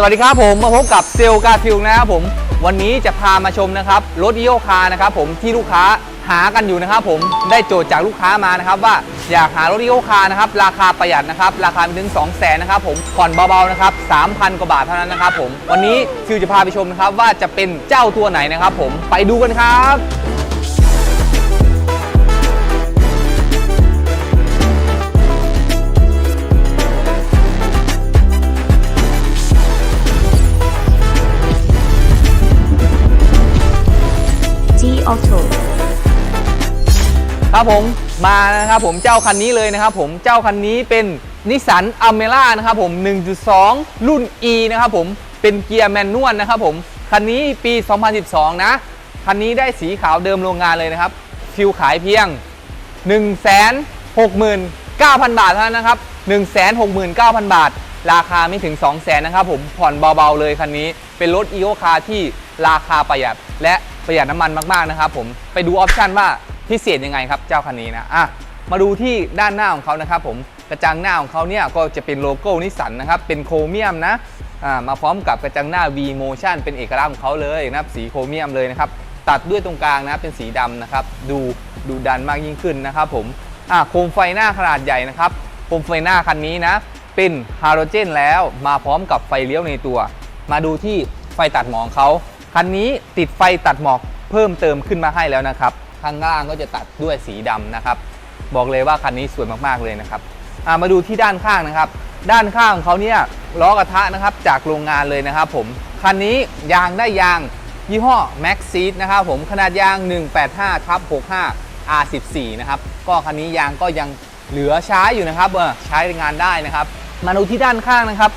สวัสดีครับผมมาพบกับเซลกาฟิลนะครับผมวันนี้จะพามาชมนะครับรถอีโอคาร์นะครับผมที่ลูกค้าหากันอยู่นะครับผมได้โจทย์จากลูกค้ามานะครับว่าอยากหารถอีโอคาร์นะครับราคาประหยัดนะครับราคาถึง2 0 0แสนนะครับผมผ่อนเบาๆนะครับ3,000 กว่าบาทเท่านั้นนะครับผมวันนี้ฟิวจะพาไปชมนะครับว่าจะเป็นเจ้าตัวไหนนะครับผมไปดูกันครับ Auto ครับผมมานะครับผมเจ้าคันนี้เลยนะครับผมเจ้าคันนี้เป็นนิสสันอเมร่านะครับผม 1.2 รุ่น E นะครับผมเป็นเกียร์แมนนวลนะครับผมคันนี้ปี 2012 นะ คันนี้ได้สีขาวเดิมโรงงานเลยนะครับ ฟิวขายเพียง 169,000 บาทเท่านั้นนะครับ 169,000 บาท ราคาไม่ถึง 200,000นะครับผมผ่อนเบาๆเลยคันนี้เป็นรถ e ีโอคาที่ราคาประหยัดและ ประหยัดน้ำมันมากๆนะครับผมไปดูออปชันว่าพิเศษยังไงครับเจ้าคันนี้นะอะมาดูที่ด้านหน้าของเขานะครับผมกระจังหน้าของเขาเนี่ยก็จะเป็นโลโก้นิสสันนะครับเป็นโครเมียมนะอ่ามาพร้อมกับกระจังหน้า V Motion เป็นเอกลักษณ์ของเขาเลยนะครับสีโครเมียมเลยนะครับตัดด้วยตรงกลางนะเป็นสีดำนะครับดูดูดันมากยิ่งขึ้นนะครับผมอะโคมไฟหน้าขนาดใหญ่นะครับโคมไฟหน้าคันนี้นะเป็นฮาโลเจนแล้วมาพร้อมกับไฟเลี้ยวในตัว มาดูที่ไฟตัดหมองเขา คันนี้ติดไฟตัดหมอกเพิ่มเติมขึ้นมาให้แล้วนะครับ ข้างล่างก็จะตัดด้วยสีดำนะครับ บอกเลยว่าคันนี้สวยมากๆเลยนะครับามาดูที่ด้านข้างนะครับ ด้านข้างของเขาเนี่ยล้อกระทะนะครับจากโรงงานเลยนะครับผม คันนี้ยางได้ยางยี่ห้อ Max Seed นะครับผมขนาดยาง 185ทับ65 R14 นะครับก็คันนี้ยางก็ยังเหลือใช้อยู่นะครับเออใช้งานได้นะครับ มาดูที่ด้านข้างนะครับ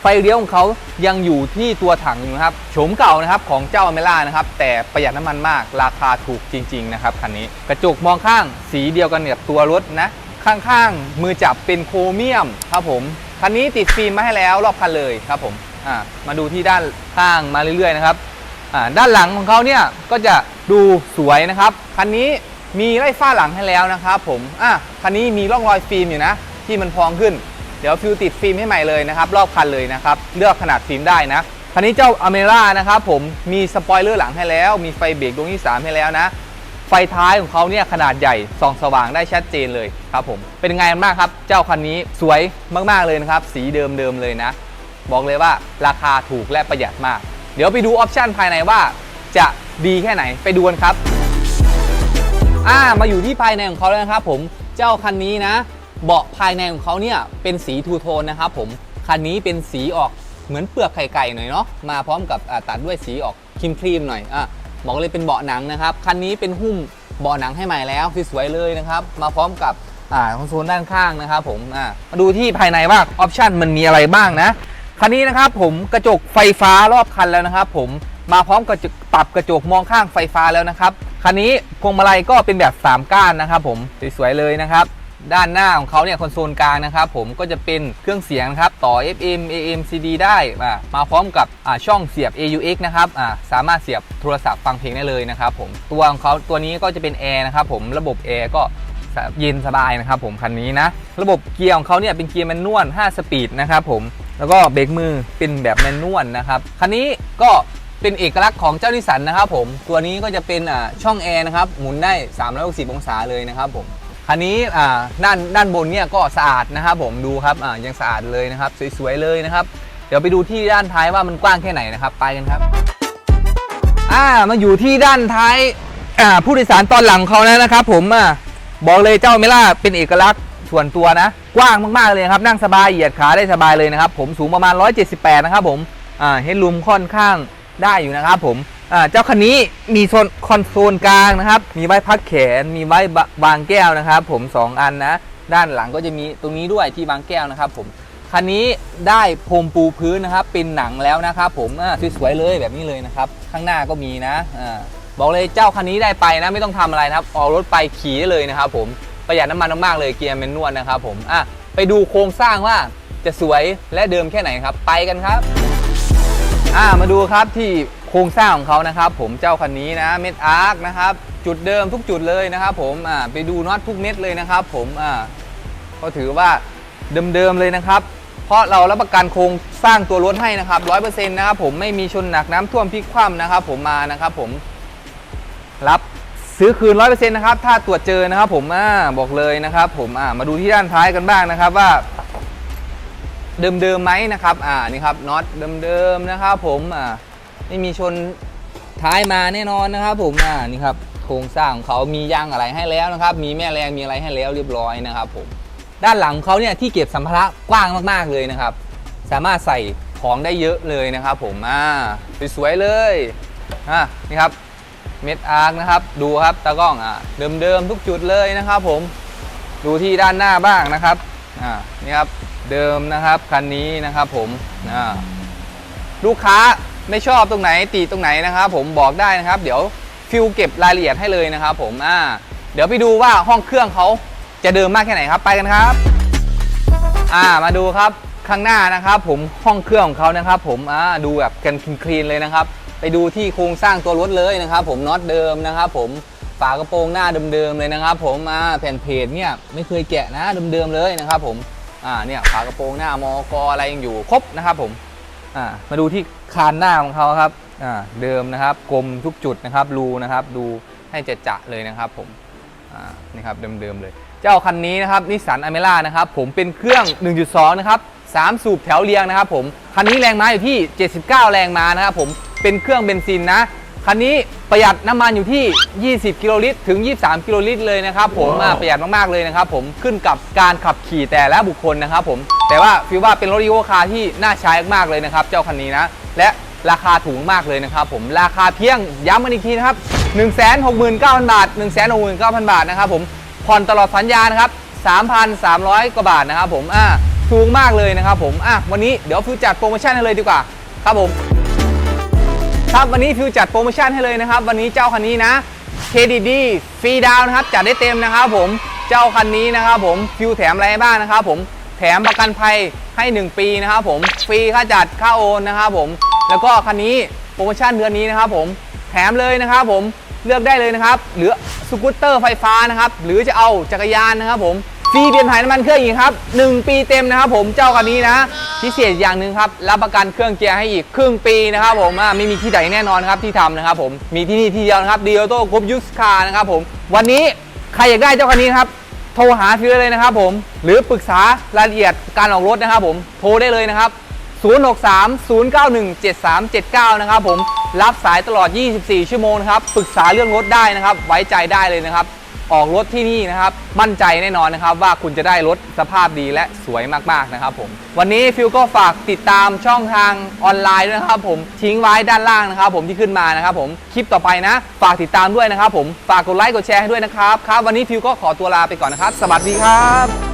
ไฟเลี้ยวของเขายังอยู่ที่ตัวถังอยู่นะครับโฉมเก่านะครับของเจ้าอเมร่านะครับ แต่ประหยัดน้ำมันมากราคาถูกจริง ๆ นะครับคันนี้ กระจกมองข้างสีเดียวกันกับตัวรถนะข้างๆ มือจับเป็นโครเมียมครับผมคันนี้ติดฟิล์มมาให้แล้วรอบคันเลยครับผมมาดูที่ด้านข้างมาเรื่อยๆนะครับด้านหลังของเขาเนี่ยก็จะดูสวยนะครับคันนี้มีไล่ฝ้าหลังให้แล้วนะครับผมอะคันนี้มีร่องรอยฟิล์มอยู่นะ ที่มันพองขึ้น เดี๋ยวฟิวติดฟิล์มให้ใหม่เลยนะครับรอบคันเลยนะครับเลือกขนาดฟิล์มได้นะคันนี้เจ้าอเมร่านะครับผมมีสปอยเลอร์หลังให้แล้ว มีไฟเบรกดวงที่ 3 ให้แล้วนะ ไฟท้ายของเขาเนี่ยขนาดใหญ่ส่องสว่างได้ชัดเจนเลยครับผมเป็นไงกันบ้างครับ เจ้าคันนี้สวยมากๆเลยนะครับ สีเดิมๆเลยนะ บอกเลยว่าราคาถูกและประหยัดมาก เดี๋ยวไปดูออปชันภายในว่า จะดีแค่ไหนไปดูกันครับอ่ามาอยู่ที่ภายในของเขาแล้วนะครับผมเจ้าคันนี้นะ เบาะภายในของเขาเนี่ยเป็นสีทูโทนนะครับผมคันนี้เป็นสีออกเหมือนเปลือกไข่ไก่หน่อยเนาะมาพร้อมกับตัดด้วยสีออกครีมครีมหน่อยอะบอกเลยเป็นเบาะหนังนะครับคันนี้เป็นหุ้มเบาะหนังให้ใหม่แล้วสวยๆเลยนะครับมาพร้อมกับอ่าคอนโซลด้านข้างนะครับผมอ่ามาดูที่ภายในว่าออปชันมันมีอะไรบ้างนะคันนี้นะครับผมกระจกไฟฟ้ารอบคันแล้วนะครับผมมาพร้อมกับปรับกระจกมองข้างไฟฟ้าแล้วนะครับคันนี้พวงมาลัยก็เป็นแบบ 3 ก้านนะครับผมสวยๆเลยนะครับ ด้านหน้าของเขาเนี่ยคอนโซลกลางนะครับผมก็จะเป็นเครื่องเสียงนะครับต่อ FM AM CD ได้มามาพร้อมกับช่องเสียบ AUX นะครับสามารถเสียบโทรศัพท์ฟังเพลงได้เลยนะครับผมตัวของเขาตัวนี้ก็จะเป็นแอร์นะครับผมระบบแอร์ก็เย็นสบายนะครับผมคันนี้นะ ระบบเกียร์ของเขาเนี่ยเป็นเกียร์แมนนวล 5 สปีดนะครับผมแล้วก็เบรกมือเป็นแบบแมนนวลนะครับคันนี้ก็เป็นเอกลักษณ์ของเจ้านิสันนะครับผมตัวนี้ก็จะเป็นช่องแอร์นะครับหมุนได้ 360 องศาเลยนะครับผม คันนี้ด้านด้านบนเนี่ยก็สะอาดนะครับผมดูครับยังสะอาดเลยนะครับ สวยๆเลยนะครับ เดี๋ยวไปดูที่ด้านท้ายว่ามันกว้างแค่ไหนนะครับ ไปกันครับอ่ามาอยู่ที่ด้านท้ายผู้โดยสารตอนหลังเขาแล้วนะครับ ผมอบอกเลยเจ้าเมล่าเป็นเอกลักษณ์ส่วนตัวนะ กว้างมากๆเลยครับ นั่งสบายเหยียดขาได้สบายเลยนะครับ ผมสูงประมาณ 178 นะครับผมเฮดรูมค่อนข้างได้อยู่นะครับผม เจ้าคันนี้มีโซนคอนโซลกลางนะครับ มีไว้พักแขน มีไว้บางแก้วนะครับ ผม 2 อันนะ ด้านหลังก็จะมีตรงนี้ด้วยที่วางแก้วนะครับผม คันนี้ได้พรมปูพื้นนะครับ เป็นหนังแล้วนะครับผมอ่าสวยๆเลยแบบนี้เลยนะครับ ข้างหน้าก็มีนะอ่าบอกเลยเจ้าคันนี้ได้ไปนะไม่ต้องทำอะไรนะครับออกรถไปขี่ได้เลยนะครับผมประหยัดน้ำมันมากๆเลยเกียร์แมนนวลนะครับผมอะไปดูโครงสร้างว่าจะสวยและเดิมแค่ไหนครับ ไปกันครับ อ่ามาดูครับที่ โครงสร้างของเขานะครับ ผมเจ้าคันนี้นะเม็ดอาร์คนะครับ จุดเดิมทุกจุดเลยนะครับ ผมไปดูน็อตทุกเม็ดเลยนะครับ ผมก็ถือว่าเดิมๆเลยนะครับ เพราะเรารับประกันโครงสร้างตัวรถให้นะครับร้อยเปอร์เซ็นต์นะครับผมไม่มีชนหนักน้ำท่วมพลิกคว่ำนะครับ ผมมานะครับ ผมรับซื้อคืนร้อยเปอร์เซ็นต์นะครับถ้าตรวจเจอนะครับ ผมอ่าบอกเลยนะครับ ผมอ่ามาดูที่ด้านท้ายกันบ้างนะครับว่าเดิมๆไหมนะครับ อ่านี่ครับน็อตเดิมๆนะครับ ผมอ่า ไม่มีชนท้ายมาแน่นอนนะครับ ผมอ่านี่ครับโครงสร้างของเขามียางอะไรให้แล้วนะครับ มีแม่แรงมีอะไรให้แล้วเรียบร้อยนะครับ ผมด้านหลังของเขาเนี่ยที่เก็บสัมภาระกว้างมากๆเลยนะครับ สามารถใส่ของได้เยอะเลยนะครับ ผมอ่าสวยๆเลยอ่านี่ครับเม็ดอาร์คนะครับ ดูครับตากล้องอ่าเดิมๆทุกจุดเลยนะครับ ผมดูที่ด้านหน้าบ้างนะครับอ่านี่ครับเดิมนะครับคันนี้นะครับ ผมอ่าลูกค้า ไม่ชอบตรงไหนตีตรงไหนนะครับ ผมบอกได้นะครับ เดี๋ยวฟิลเก็บรายละเอียดให้เลยนะครับ ผมอ่าเดี๋ยวไปดูว่าห้องเครื่องเขาจะเดิมมากแค่ไหนครับ ไปกันครับ อ่ามาดูครับข้างหน้านะครับ ผมห้องเครื่องของเขานะครับ ผมอ่าดูแบบกันคลีนเลยนะครับ ไปดูที่โครงสร้างตัวรถเลยนะครับ ผมน็อตเดิมนะครับ ผมฝากระโปรงหน้าเดิมๆเลยนะครับ ผมอ่าแผ่นเพจเนี่ยไม่เคยแกะนะเดิมๆเลยนะครับ ผมอ่าเนี่ยฝากระโปรงหน้ามอกอะไรยังอยู่ครบนะครับ ผม มาดูที่คานหน้าของเขาครับเดิมนะครับกลมทุกจุดนะครับรูนะครับ ดูให้จะจะเลยนะครับผมนี่ครับเดิมๆเลยเจ้าคันนี้นะครับนิสสันอเมร่านะครับผมเป็นเครื่อง 1.2 นะครับ 3 สูบแถวเรียงนะครับผมคันนี้แรงม้าอยู่ที่ 79 แรงม้านะครับผมเป็นเครื่องเบนซินนะ คันนี้ประหยัดน้ำมันอยู่ที่ 20 กิโลลิตร ถึง 23 กิโลลิตรเลยนะครับผมอ่าประหยัดมาก ๆ เลยนะครับผมขึ้นกับการขับขี่แต่ละบุคคลนะครับผมแต่ว่าฟิวว่าเป็นรถอีโวคาร์ที่น่าใช้มากๆเลยนะครับ เจ้าคันนี้นะ และราคาถูกมากเลยนะครับผมราคาเพียงย้ำกันอีกทีนะครับ 169,000 บาท 169,000 บาทนะครับผมผ่อนตลอดสัญญานะครับ 3,300 กว่าบาทนะครับผมอ่าถูกมากเลยนะครับผมอะวันนี้เดี๋ยวฟิวจัดโปรโมชั่นให้เลยดีกว่าครับผม ครับวันนี้ฟิวจัดโปรโมชั่นให้เลยนะครับ วันนี้เจ้าคันนี้นะเครดิตดีฟรีดาวนะครับจัดได้เต็มนะครับผมเจ้าคันนี้นะครับผมฟิวแถมอะไรบ้างนะครับผมแถมประกันภัยให้ 1 ปีนะครับผมฟรีค่าจัดค่าโอนนะครับผมแล้วก็คันนี้โปรโมชั่นเดือนนี้นะครับผมแถมเลยนะครับผมเลือกได้เลยนะครับหรือสกูตเตอร์ไฟฟ้านะครับหรือจะเอาจักรยานนะครับผม ฟรีเปลี่ยนถ่ายน้ำมันเครื่องอีกครับ 1 ปีเต็มนะครับผมเจ้าคันนี้นะ พิเศษอย่างหนึ่งครับ รับประกันเครื่องเกียร์ให้อีกครึ่งปีนะครับผมไม่มีที่ไหนแน่นอนครับที่ทำนะครับผมมีที่นี่ที่เดียวนะครับดีโอโต้กรุ๊ปยูสคาร์นะครับผมวันนี้ใครอยากได้เจ้าคันนี้ครับโทรหาฟิวได้เลยนะครับผมหรือปรึกษารายละเอียดการออกรถนะครับผมโทรได้เลยนะครับ063-091-7379 นะครับผมรับสายตลอด 24 ชั่วโมงนะครับปรึกษาเรื่องรถได้นะครับ ไว้ใจได้เลยนะครับ ออกรถที่นี่นะครับ มั่นใจแน่นอนนะครับ ว่าคุณจะได้รถสภาพดีและสวยมากๆนะครับผม วันนี้ฟิวก็ฝากติดตามช่องทางออนไลน์ด้วยนะครับ ผมทิ้งไว้ด้านล่างนะครับ ผมที่ขึ้นมานะครับ ผมคลิปต่อไปนะ ฝากติดตามด้วยนะครับ ผมฝากกดไลค์กดแชร์ให้ด้วยนะครับครับ วันนี้ฟิวก็ขอตัวลาไปก่อนนะครับ สวัสดีครับ